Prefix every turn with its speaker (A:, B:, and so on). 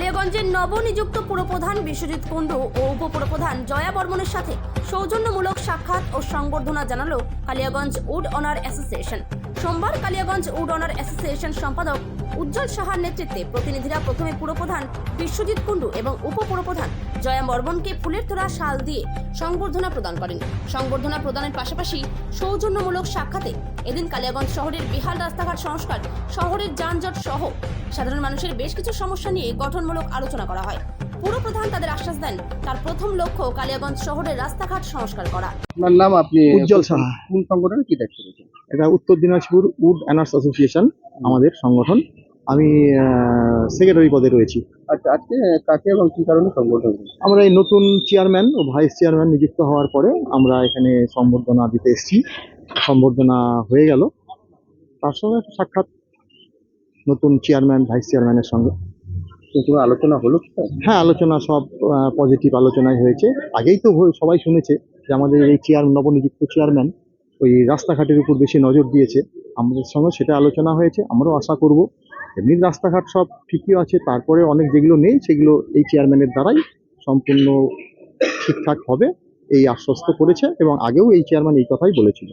A: কালিয়াগঞ্জের নবনিযুক্ত পুরপ্রধান বিশ্বজিৎ কুণ্ডু ও উপপুরপ্রধান জয়া বর্মনের সাথে সৌজন্যমূলক সাক্ষাৎ ও সংবর্ধনা জানালো কালিয়াগঞ্জ উড অনার অ্যাসোসিয়েশন। সোমবার কালিয়াগঞ্জ উড অনার অ্যাসোসিয়েশন সম্পাদক উজ্জ্বল সাহার নেতৃত্বে প্রতিনিধিরা প্রথমে পুরপ্রধান বিশ্বজিৎ কুণ্ডু এবং উপপুরপ্রধান জয়া বর্মনকে ফুলের তোড়া শাল দিয়ে সংবর্ধনা প্রদান করেন। সংবর্ধনা প্রদানের পাশাপাশি সৌজন্যমূলক সাক্ষাতে এদিন কালিয়াগঞ্জ শহরের বিহাল রাস্তাঘাট সংস্কার, শহরের যানজট সহ সাধারণ মানুষের বেশ কিছু সমস্যা নিয়ে গঠনমূলক আলোচনা করা হয়। পুরপ্রধান তাদের আশ্বাস দেন। তার প্রথম লক্ষ্য কালিয়াগঞ্জ শহরের রাস্তাঘাট সংস্কার করা।
B: আপনার নাম? আপনি
C: উজ্জ্বল সাহা।
B: কোন সংগঠনে কি দায়িত্ব রয়েছে?
C: এটা উত্তর দিনাজপুর উড অ্যানার্স অ্যাসোসিয়েশন আমাদের সংগঠন। আমি সেক্রেটারি পদে রয়েছি।
B: আচ্ছা আজকে কাকে এবং কি কারণে সংগঠন
C: আমরা এই নতুন চেয়ারম্যান ও ভাইস চেয়ারম্যান নিযুক্ত হওয়ার পরে আমরা এখানে সম্বর্ধনা দিতে এসেছি। সম্বর্ধনা হয়ে গেল। তার সঙ্গে একটা সাক্ষাৎ নতুন চেয়ারম্যান ভাইস চেয়ারম্যানের সঙ্গে।
B: তো কোনো আলোচনা হলো
C: হ্যাঁ আলোচনা সব পজিটিভ আলোচনাই হয়েছে। আগেই তো সবাই শুনেছে যে আমাদের এই চেয়ার নবনিযুক্ত চেয়ারম্যান ওই রাস্তাঘাটের উপর বেশি নজর দিয়েছে। আমাদের সঙ্গে সেটা আলোচনা হয়েছে, আমরাও আশা করব। এমনি রাস্তাঘাট সব ঠিকই আছে, তারপরে অনেক যেগুলো নেই, সেগুলো এই চেয়ারম্যানের দ্বারাই সম্পূর্ণ ঠিকঠাক হবে, এই আশ্বস্ত করেছে এবং আগেও এই চেয়ারম্যান এই কথাই বলেছিল।